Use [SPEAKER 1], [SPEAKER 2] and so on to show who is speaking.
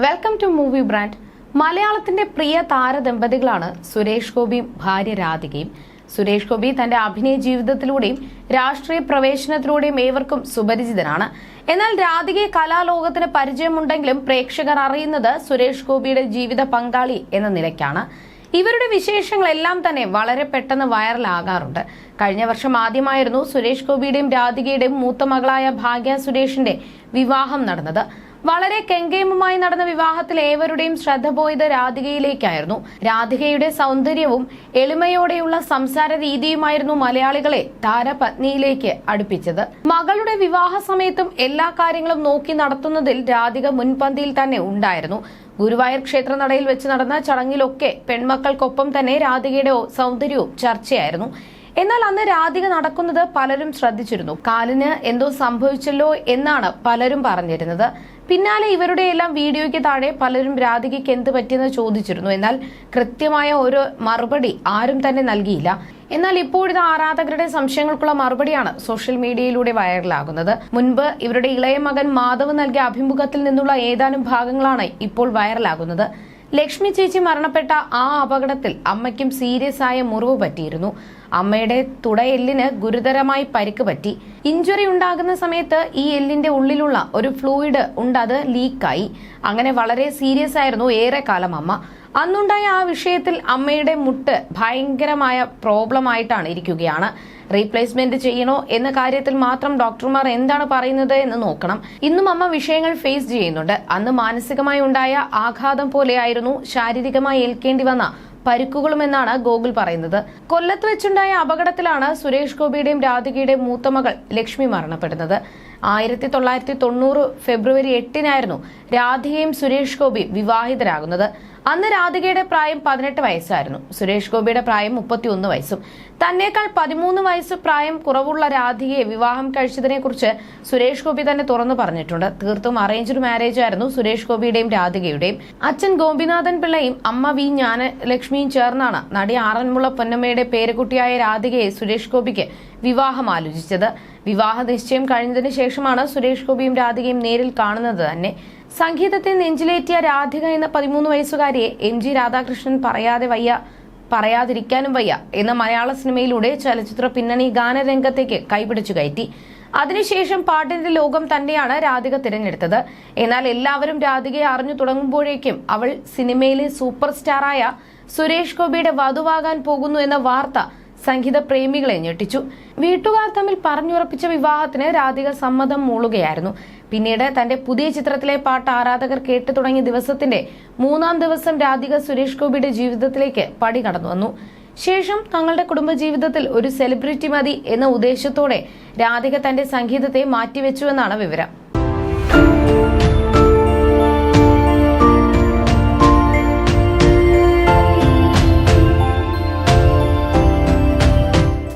[SPEAKER 1] Welcome to movie brand മലയാളത്തിന്റെ പ്രിയ താരദമ്പതികളാണ് സുരേഷ് ഗോപിയും ഭാര്യ രാധികയും. സുരേഷ് ഗോപി തന്റെ അഭിനയ ജീവിതത്തിലൂടെയും രാഷ്ട്രീയ പ്രവേശനത്തിലൂടെയും ഏവർക്കും സുപരിചിതനാണ്. എന്നാൽ രാധികയെ കലാലോകത്തിന് പരിചയമുണ്ടെങ്കിലും പ്രേക്ഷകർ അറിയുന്നത് സുരേഷ് ഗോപിയുടെ ജീവിത പങ്കാളി എന്ന നിലയ്ക്കാണ്. ഇവരുടെ വിശേഷങ്ങളെല്ലാം തന്നെ വളരെ പെട്ടെന്ന് വൈറലാകാറുണ്ട്. കഴിഞ്ഞ വർഷം ആദ്യമായിരുന്നു സുരേഷ് ഗോപിയുടെയും രാധികയുടെയും മൂത്ത മകളായ ഭാഗ്യ സുരേഷിന്റെ വിവാഹം നടന്നത്. വളരെ കെങ്കേമമായി നടന്ന വിവാഹത്തിൽ ഏവരുടെയും ശ്രദ്ധ പോയത് രാധികയിലേക്കായിരുന്നു. രാധികയുടെ സൗന്ദര്യവും എളിമയോടെയുള്ള സംസാര രീതിയുമായിരുന്നു മലയാളികളെ താരപത്നിയിലേക്ക് അടുപ്പിച്ചത്. മകളുടെ വിവാഹ സമയത്തും എല്ലാ കാര്യങ്ങളും നോക്കി നടത്തുന്നതിൽ രാധിക മുൻപന്തിയിൽ തന്നെ ഉണ്ടായിരുന്നു. ഗുരുവായൂർ ക്ഷേത്രനടയിൽ വെച്ച് നടന്ന ചടങ്ങിലൊക്കെ പെൺമക്കൾക്കൊപ്പം തന്നെ രാധികയുടെ സൗന്ദര്യവും ചർച്ചയായിരുന്നു. എന്നാൽ അന്ന് രാധിക നടക്കുന്നത് പലരും ശ്രദ്ധിച്ചിരുന്നു. കാലിന് എന്തോ സംഭവിച്ചല്ലോ എന്നാണ് പലരും പറഞ്ഞിരുന്നത്. പിന്നാലെ ഇവരുടെ എല്ലാം വീഡിയോയ്ക്ക് താഴെ പലരും രാധികയ്ക്ക് എന്ത് പറ്റിയെന്ന് ചോദിച്ചിരുന്നു. എന്നാൽ കൃത്യമായ ഒരു മറുപടി ആരും തന്നെ നൽകിയില്ല. എന്നാൽ ഇപ്പോഴത്തെ ആരാധകരുടെ സംശയങ്ങൾക്കുള്ള മറുപടിയാണ് സോഷ്യൽ മീഡിയയിലൂടെ വൈറലാകുന്നത്. മുൻപ് ഇവരുടെ ഇളയ മകൻ മാധവ് നൽകിയ അഭിമുഖത്തിൽ നിന്നുള്ള ഏതാനും ഭാഗങ്ങളാണ് ഇപ്പോൾ വൈറലാകുന്നത്. ലക്ഷ്മി ചേച്ചി മരണപ്പെട്ട ആ അപകടത്തിൽ അമ്മയ്ക്കും സീരിയസ് ആയ മുറിവ് പറ്റിയിരുന്നു. അമ്മയുടെ തുടയെല്ലിന് ഗുരുതരമായി പരിക്ക് പറ്റി. ഇഞ്ചുറി ഉണ്ടാകുന്ന സമയത്ത് ഈ എല്ലിന്റെ ഉള്ളിലുള്ള ഒരു ഫ്ലൂയിഡ് ഉണ്ട് അത് ലീക്കായി. അങ്ങനെ വളരെ സീരിയസ് ആയിരുന്നു ഏറെക്കാലം അമ്മ. അന്നുണ്ടായ ആ വിഷയത്തിൽ അമ്മയുടെ മുട്ട് ഭയങ്കരമായ പ്രോബ്ലം ആയിട്ടാണ് ഇരിക്കുകയാണ്. റീപ്ലേസ്മെന്റ് ചെയ്യണോ എന്ന കാര്യത്തിൽ മാത്രം ഡോക്ടർമാർ എന്താണ് പറയുന്നത് എന്ന് നോക്കണം. ഇന്നും അമ്മ വിഷയങ്ങൾ ഫേസ് ചെയ്യുന്നുണ്ട്. അന്ന് മാനസികമായി ഉണ്ടായ ആഘാതം പോലെയായിരുന്നു ശാരീരികമായി ഏൽക്കേണ്ടി വന്ന പരിക്കുകളുമെന്നാണ് ഗോകുൽ പറയുന്നത്. കൊല്ലത്ത് വെച്ചുണ്ടായ അപകടത്തിലാണ് സുരേഷ് ഗോപിയുടെയും രാധികയുടെയും മൂത്ത മകൾ ലക്ഷ്മി മരണപ്പെടുന്നത്. ആയിരത്തി തൊള്ളായിരത്തി തൊണ്ണൂറ് ഫെബ്രുവരി എട്ടിനായിരുന്നു രാധികയും സുരേഷ് ഗോപി വിവാഹിതരാകുന്നത്. അന്ന് രാധികയുടെ പ്രായം പതിനെട്ട് വയസ്സായിരുന്നു. സുരേഷ് ഗോപിയുടെ പ്രായം മുപ്പത്തിയൊന്ന് വയസ്സും. തന്നേക്കാൾ പതിമൂന്ന് വയസ്സ് പ്രായം കുറവുള്ള രാധികയെ വിവാഹം കഴിച്ചതിനെ കുറിച്ച് സുരേഷ് ഗോപി തന്നെ തുറന്നു പറഞ്ഞിട്ടുണ്ട്. തീർത്തും അറേഞ്ച്ഡ് മാരേജ് ആയിരുന്നു സുരേഷ് ഗോപിയുടെയും രാധികയുടെയും. അച്ഛൻ ഗോപിനാഥൻ പിള്ളയും അമ്മ വി ജ്ഞാനലക്ഷ്മിയും ചേർന്നാണ് നടി ആറന്മുള പൊന്നമ്മയുടെ പേരക്കുട്ടിയായ രാധികയെ സുരേഷ് ഗോപിക്ക് വിവാഹം ആലോചിച്ചത്. വിവാഹ നിശ്ചയം കഴിഞ്ഞതിന് ശേഷമാണ് സുരേഷ് ഗോപിയും രാധികയും നേരിൽ കാണുന്നത് തന്നെ. സംഗീതത്തെ നെഞ്ചിലേറ്റിയ രാധിക എന്ന പതിമൂന്ന് വയസ്സുകാരിയെ എം ജി രാധാകൃഷ്ണൻ പറയാതെ വയ്യ പറയാതിരിക്കാനും വയ്യ എന്ന മലയാള സിനിമയിലൂടെ ചലച്ചിത്ര പിന്നണി ഗാനരംഗത്തേക്ക് കൈപിടിച്ചു കയറ്റി. അതിനുശേഷം പാട്ടിന്റെ ലോകം തന്നെയാണ് രാധിക തിരഞ്ഞെടുത്തത്. എന്നാൽ എല്ലാവരും രാധികയെ അറിഞ്ഞു തുടങ്ങുമ്പോഴേക്കും അവൾ സിനിമയിലെ സൂപ്പർ സ്റ്റാറായ സുരേഷ് ഗോപിയുടെ വധുവാകാൻ പോകുന്നു എന്ന വാർത്ത സംഗീത പ്രേമികളെ ഞെട്ടിച്ചു. വീട്ടുകാർ തമ്മിൽ പറഞ്ഞുറപ്പിച്ച വിവാഹത്തിന് രാധിക സമ്മതം മൂളുകയായിരുന്നു. പിന്നീട് തന്റെ പുതിയ ചിത്രത്തിലെ പാട്ട് ആരാധകർ കേട്ടു തുടങ്ങിയ ദിവസത്തിന്റെ മൂന്നാം ദിവസം രാധിക സുരേഷ് ഗോപിയുടെ ജീവിതത്തിലേക്ക് പടി കടന്നു വന്നു. ശേഷം തങ്ങളുടെ കുടുംബജീവിതത്തിൽ ഒരു സെലിബ്രിറ്റി മതി എന്ന ഉദ്ദേശത്തോടെ രാധിക തന്റെ സംഗീതത്തെ മാറ്റിവെച്ചുവെന്നാണ് വിവരം.